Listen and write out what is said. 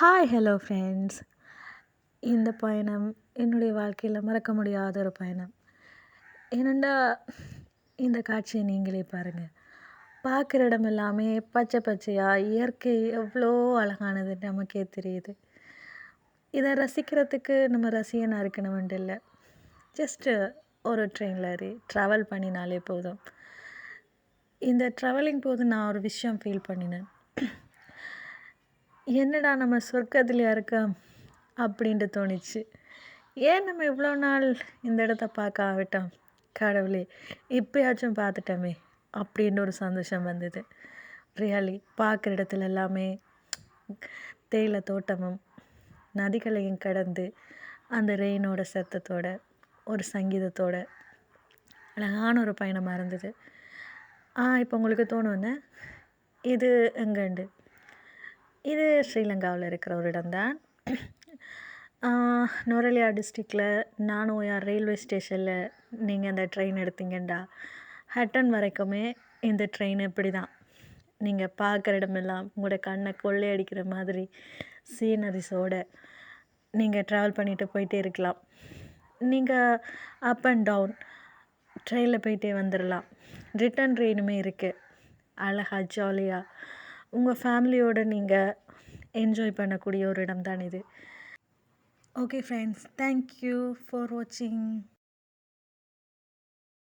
Hi hello friends இந்த பயணம் என்னுடைய வாழ்க்கையில் மறக்க முடியாத ஒரு பயணம். ஏனெண்டா இந்த காட்சியை நீங்களே பாருங்கள் பார்க்குற இடம் எல்லாமே பச்சை பச்சையாக இயற்கை எவ்வளோ அழகானது நமக்கே தெரியுது. இதை ரசிக்கிறதுக்கு நம்ம ரசிகனாக இருக்கணும்ன்ட்டு இல்லை. ஜஸ்ட்டு ஒரு ட்ரெயினில் ஏறி ட்ராவல் பண்ணினாலே போதும். இந்த ட்ராவலிங் போது நான் ஒரு விஷயம் ஃபீல் பண்ணினேன். என்னடா நம்ம சொர்க்கத்துலையா இருக்கோம் அப்படின்ட்டு தோணுச்சு. ஏன் நம்ம இவ்வளோ நாள் இந்த இடத்த பார்க்க ஆகட்டும் கடவுளே இப்போயாச்சும் பார்த்துட்டோமே அப்படின்ற ஒரு சந்தோஷம் வந்தது. ரியாலி பார்க்குற இடத்துல எல்லாமே தேயிலை தோட்டமும் நதிகளையும் கடந்து அந்த ரெயினோட சத்தத்தோட ஒரு சங்கீதத்தோட அழகான ஒரு பயணமாக இருந்தது. ஆ இப்போ உங்களுக்கு தோணுன்னு இது எங்கண்டு? இது ஸ்ரீலங்காவில் இருக்கிற ஒரு இடம்தான். நுரலியா டிஸ்ட்ரிக்டில் நானோயார் ரயில்வே ஸ்டேஷனில் நீங்கள் அந்த ட்ரெயின் எடுத்தீங்கண்டா? ஹட்டன் வரைக்குமே இந்த ட்ரெயின் இப்படி தான் நீங்கள் பார்க்குற இடமெல்லாம் உங்களோட கண்ணை கொள்ளையடிக்கிற மாதிரி சீனரிஸோடு நீங்கள் ட்ராவல் பண்ணிட்டு போயிட்டே இருக்கலாம். நீங்கள் அப் அண்ட் டவுன் ட்ரெயினில் போயிட்டே வந்துடலாம் ரிட்டன் ட்ரெயினுமே இருக்குது அழகாக ஜாலியாக உங்கள் ஃபேமிலியோடு நீங்கள் என்ஜாய் பண்ணக்கூடிய ஒரு இடம் தான் இது. ஓகே ஃப்ரெண்ட்ஸ் தேங்க்யூ ஃபார் வாட்சிங்.